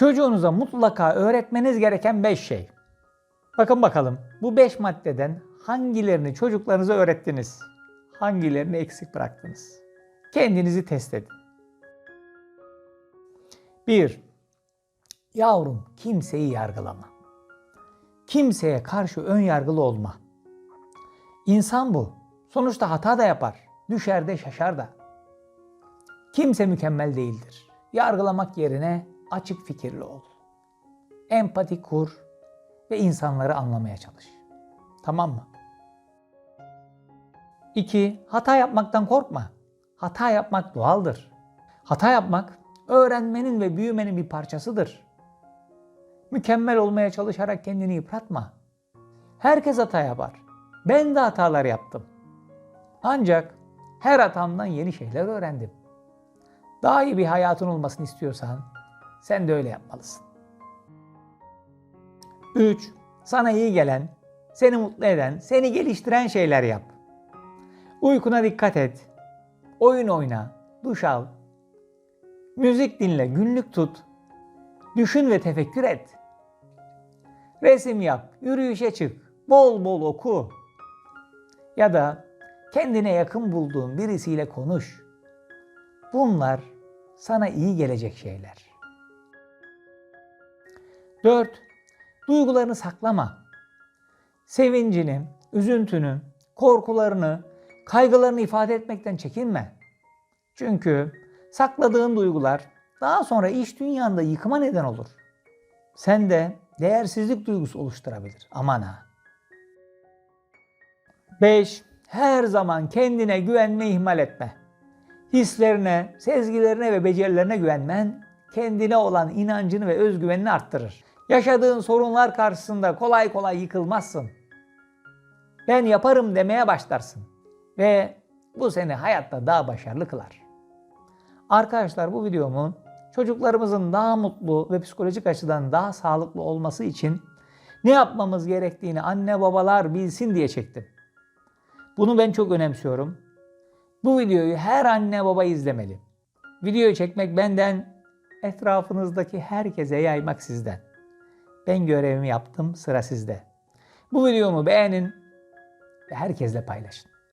Çocuğunuza mutlaka öğretmeniz gereken 5 şey. Bakın bakalım bu 5 maddeden hangilerini çocuklarınıza öğrettiniz? Hangilerini eksik bıraktınız? Kendinizi test edin. 1. Yavrum kimseyi yargılama. Kimseye karşı ön yargılı olma. İnsan bu. Sonuçta hata da yapar. Düşer de şaşar da. Kimse mükemmel değildir. Yargılamak yerine açık fikirli ol. Empati kur ve insanları anlamaya çalış. Tamam mı? 2. Hata yapmaktan korkma. Hata yapmak doğaldır. Hata yapmak öğrenmenin ve büyümenin bir parçasıdır. Mükemmel olmaya çalışarak kendini yıpratma. Herkes hata yapar. Ben de hatalar yaptım. Ancak her hatamdan yeni şeyler öğrendim. Daha iyi bir hayatın olmasını istiyorsan sen de öyle yapmalısın. 3. Sana iyi gelen, seni mutlu eden, seni geliştiren şeyler yap. Uykuna dikkat et. Oyun oyna, duş al. Müzik dinle, günlük tut. Düşün ve tefekkür et. Resim yap, yürüyüşe çık, bol bol oku. Ya da kendine yakın bulduğun birisiyle konuş. Bunlar sana iyi gelecek şeyler. 4. Duygularını saklama. Sevincini, üzüntünü, korkularını, kaygılarını ifade etmekten çekinme. Çünkü sakladığın duygular daha sonra iş dünyanda yıkıma neden olur. Sen de değersizlik duygusu oluşturabilir. Aman ha. 5. Her zaman kendine güvenme ihmal etme. Hislerine, sezgilerine ve becerilerine güvenmen kendine olan inancını ve özgüvenini arttırır. Yaşadığın sorunlar karşısında kolay kolay yıkılmazsın. Ben yaparım demeye başlarsın ve bu seni hayatta daha başarılı kılar. Arkadaşlar bu videomu çocuklarımızın daha mutlu ve psikolojik açıdan daha sağlıklı olması için ne yapmamız gerektiğini anne babalar bilsin diye çektim. Bunu ben çok önemsiyorum. Bu videoyu her anne baba izlemeli. Videoyu çekmek benden, etrafınızdaki herkese yaymak sizden. Ben görevimi yaptım, sıra sizde. Bu videomu beğenin ve herkesle paylaşın.